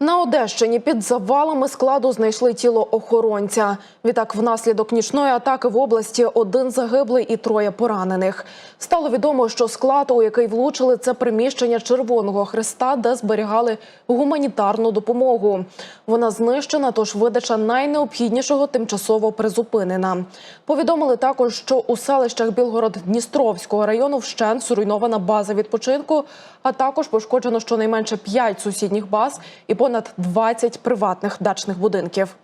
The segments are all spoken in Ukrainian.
На Одещині під завалами складу знайшли тіло охоронця. Відтак, внаслідок нічної атаки в області один загиблий і троє поранених. Стало відомо, що склад, у який влучили, це приміщення Червоного Христа, де зберігали гуманітарну допомогу. Вона знищена, тож видача найнеобхіднішого тимчасово призупинена. Повідомили також, що у селищах Білгород-Дністровського району вщент зруйнована база відпочинку, а також пошкоджено щонайменше 5 сусідніх баз і понад 20 приватних дачних будинків.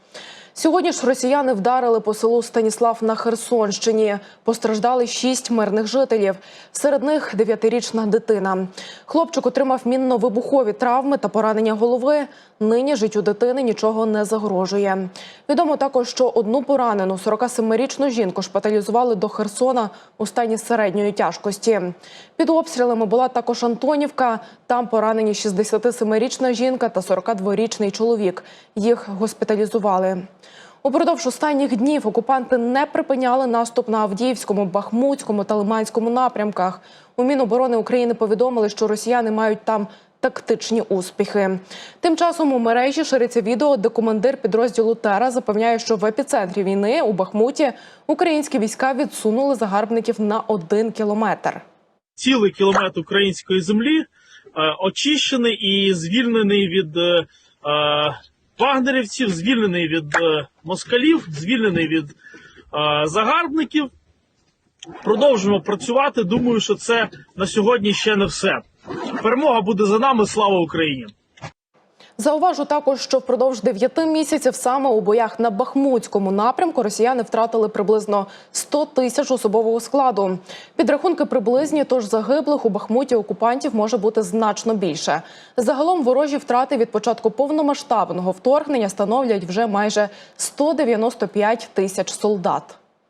Сьогодні ж росіяни вдарили по селу Станіслав на Херсонщині. Постраждали шість мирних жителів. Серед них дев'ятирічна дитина. Хлопчик отримав мінно-вибухові травми та поранення голови. Нині життю дитини нічого не загрожує. Відомо також, що одну поранену 47-річну жінку шпиталізували до Херсона у стані середньої тяжкості. Під обстрілами була також Антонівка. Там поранені 67-річна жінка та 42-річний чоловік. Їх госпіталізували. Упродовж останніх днів окупанти не припиняли наступ на Авдіївському, Бахмутському та Лиманському напрямках. У Міноборони України повідомили, що росіяни мають там тактичні успіхи. Тим часом у мережі шириться відео, де командир підрозділу Тера запевняє, що в епіцентрі війни у Бахмуті українські війська відсунули загарбників на один кілометр. цілий кілометр української землі е, очищений і звільнений від е, е, вагнерівців, звільнений від е, москалів, звільнений від е, загарбників. Продовжуємо працювати. Думаю, що це на сьогодні ще не все. Перемога буде за нами. Слава Україні! Зауважу також, що впродовж дев'яти місяців саме у боях на Бахмутському напрямку росіяни втратили приблизно 100 тисяч особового складу. Підрахунки приблизні, тож загиблих у Бахмуті окупантів може бути значно більше. Загалом ворожі втрати від початку повномасштабного вторгнення становлять вже майже 195 тисяч солдат.